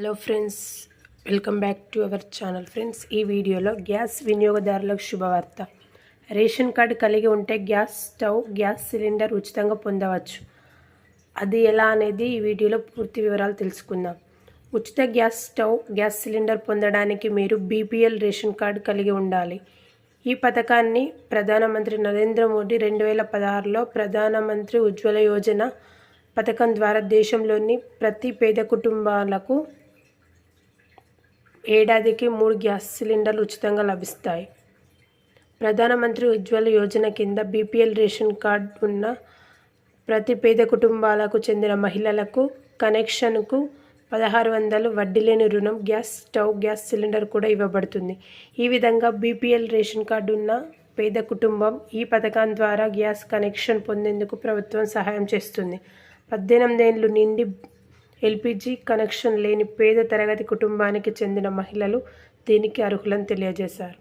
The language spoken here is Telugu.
Hello friends welcome back to our channel friends ఈ వీడియోలో గ్యాస్ వినియోగదారులకు శుభవార్త. రేషన్ కార్డు కలిగి ఉంటే గ్యాస్ స్టవ్ గ్యాస్ సిలిండర్ ఉచితంగా పొందవచ్చు. అది ఎలా అనేది ఈ వీడియోలో పూర్తి వివరాలు తెలుసుకుందాం. ఉచిత గ్యాస్ స్టవ్ గ్యాస్ సిలిండర్ పొందడానికి మీరు బీపీఎల్ రేషన్ కార్డు కలిగి ఉండాలి. ఈ పథకాన్ని ప్రధానమంత్రి నరేంద్ర మోడీ రెండు వేల పదహారులో ప్రధానమంత్రి ఉజ్వల యోజన పథకం ద్వారా దేశంలోని ప్రతి పేద కుటుంబాలకు ఏడాదికి మూడు గ్యాస్ సిలిండర్లు ఉచితంగా లభిస్తాయి. ప్రధానమంత్రి ఉజ్వల యోజన కింద బీపీఎల్ రేషన్ కార్డ్ ఉన్న ప్రతి పేద కుటుంబాలకు చెందిన మహిళలకు కనెక్షన్కు పదహారు వందలు వడ్డీ లేని రుణం గ్యాస్ స్టవ్ గ్యాస్ సిలిండర్ కూడా ఇవ్వబడుతుంది. ఈ విధంగా బీపీఎల్ రేషన్ కార్డు ఉన్న పేద కుటుంబం ఈ పథకం ద్వారా గ్యాస్ కనెక్షన్ పొందేందుకు ప్రభుత్వం సహాయం చేస్తుంది. పద్దెనిమిదేళ్ళు నిండి ఎల్పిజి కనెక్షన్ లేని పేద తరగతి కుటుంబానికి చెందిన మహిళలు దీనికి అర్హులని తెలియజేశారు.